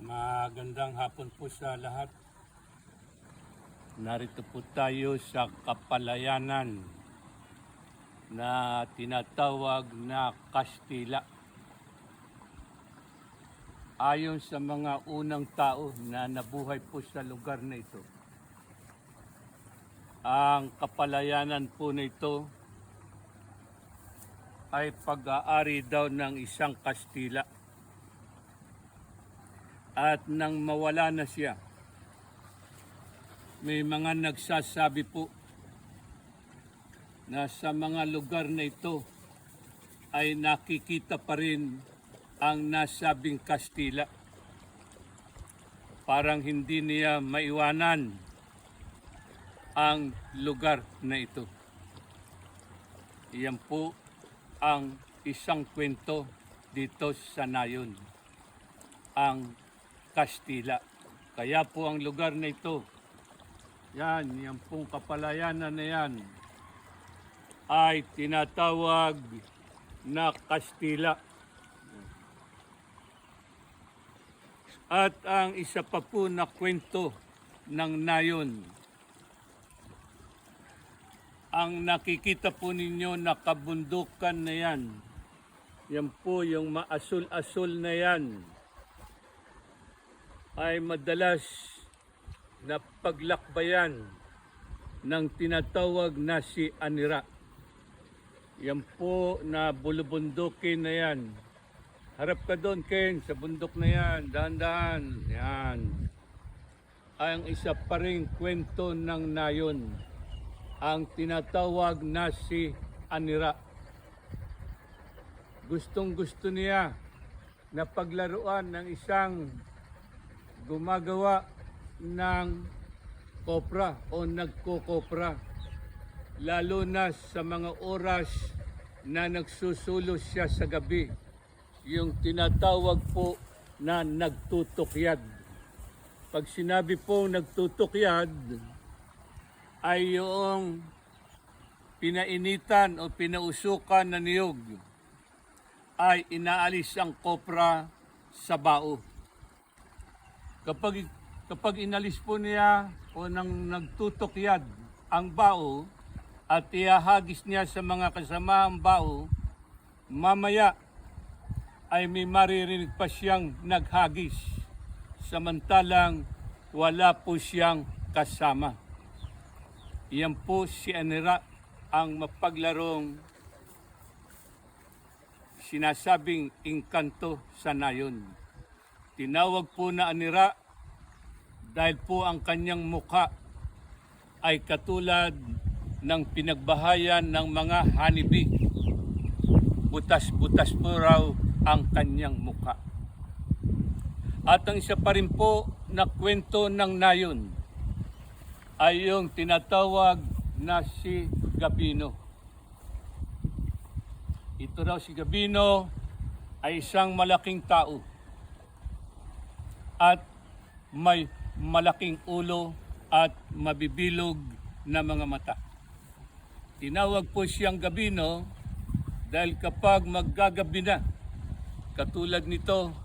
Magandang hapon po sa lahat. Narito po tayo sa kapalayanan na tinatawag na Kastila. Ayon sa mga unang tao na nabuhay po sa lugar na ito, ang kapalayanan po na ito ay pag-aari daw ng isang Kastila. At nang mawala na siya, may mga nagsasabi po na sa mga lugar na ito ay nakikita pa rin ang nasabing Kastila. Parang hindi niya maiwanan ang lugar na ito. Iyan po ang isang kwento dito sa Nayon, ang Kastila. Kaya po ang lugar na ito, yan, yan pong kapalayanan na yan, ay tinatawag na Kastila. At ang isa pa po na kwento ng Nayon, ang nakikita po ninyo na kabundukan na yan, yan po yung maasul-asul na yan, ay madalas na paglakbayan ng tinatawag na si Anira. Yan po na bulubundukin na yan. Harap ka doon, Ken, sa bundok na yan. Dahan-dahan. Yan. Ang isa pa rin kwento ng nayon ang tinatawag na si Anira. Gustong gusto niya na paglaruan ng isang gumagawa ng kopra o nagkokopra. Lalo na sa mga oras na nagsusulo siya sa gabi. Yung tinatawag po na nagtutukyad. Pag sinabi po nagtutukyad, ay yung pinainitan o pinausukan na niyog ay inaalis ang kopra sa bao. Kapag kapag inalis po niya o nang nagtutukyad ang bao at ihahagis niya sa mga kasamaang bao, mamaya ay may maririnig pa siyang naghagis samantalang wala po siyang kasama. Iyan po si Anira ang mapaglarong sinasabing inkanto sa nayon. Tinawag po na Anira dahil po ang kanyang muka ay katulad ng pinagbahayan ng mga hanibi. Butas-butas po raw ang kanyang muka. At ang isa pa rin po na kwento ng nayon ay yung tinatawag na si Gabino. Ito raw si Gabino ay isang malaking tao at may malaking ulo at mabibilog na mga mata. Tinawag po siyang Gabino dahil kapag maggagabi na, katulad nito,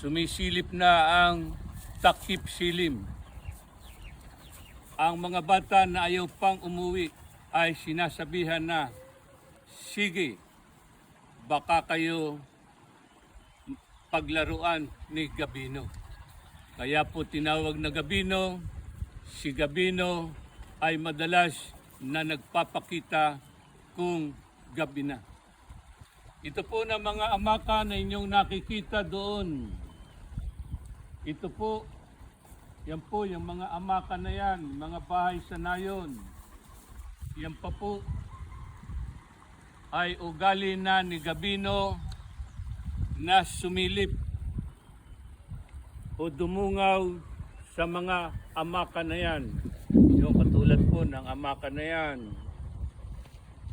sumisilip na ang takip silim. Ang mga bata na ayaw pang umuwi ay sinasabihan na, sige, baka kayo paglaruan ni Gabino. Kaya po tinawag na Gabino, si Gabino ay madalas na nagpapakita kung gabi na. Ito po na mga amaka na inyong nakikita doon. Ito po, yan po yung mga amaka na yan, mga bahay sa nayon. Yan pa po ay ugali na ni Gabino na sumilip o dumungaw sa mga amaka na yan. Yung katulad po ng amaka na yan,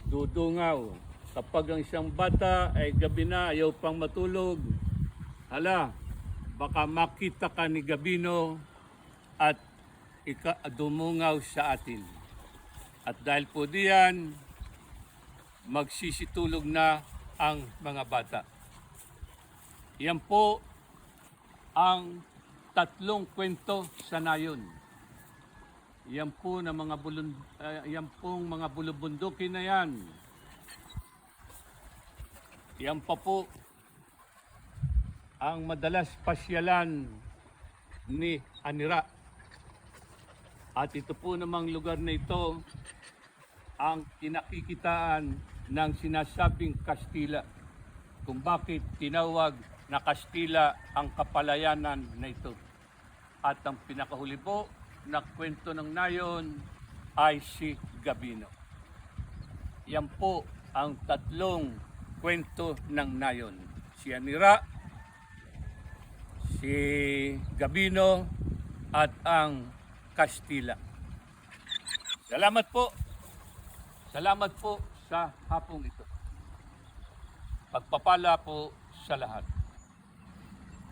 dudungaw. Kapag ang isang bata ay gabi na, ayaw pang matulog, hala, baka makita ka ni Gabino at ika, dumungaw sa atin. At dahil po diyan, magsisitulog na ang mga bata. Yan po ang tatlong kwento sa nayon. Yan po na mga bulun, ah, yan pong mga bulubundukin na yan. Yan pa po ang madalas pasyalan ni Anira. At ito po namang lugar na ito ang kinakikitaan ng sinasabing Kastila. Kung bakit tinawag na Kastila ang kapalayanan na ito. At ang pinakahuli po na kwento ng nayon ay si Gabino. Yan po ang tatlong kwento ng nayon. Si Anira, si Gabino, at ang Kastila. Salamat po. Salamat po sa hapong ito. Pagpapala po sa lahat.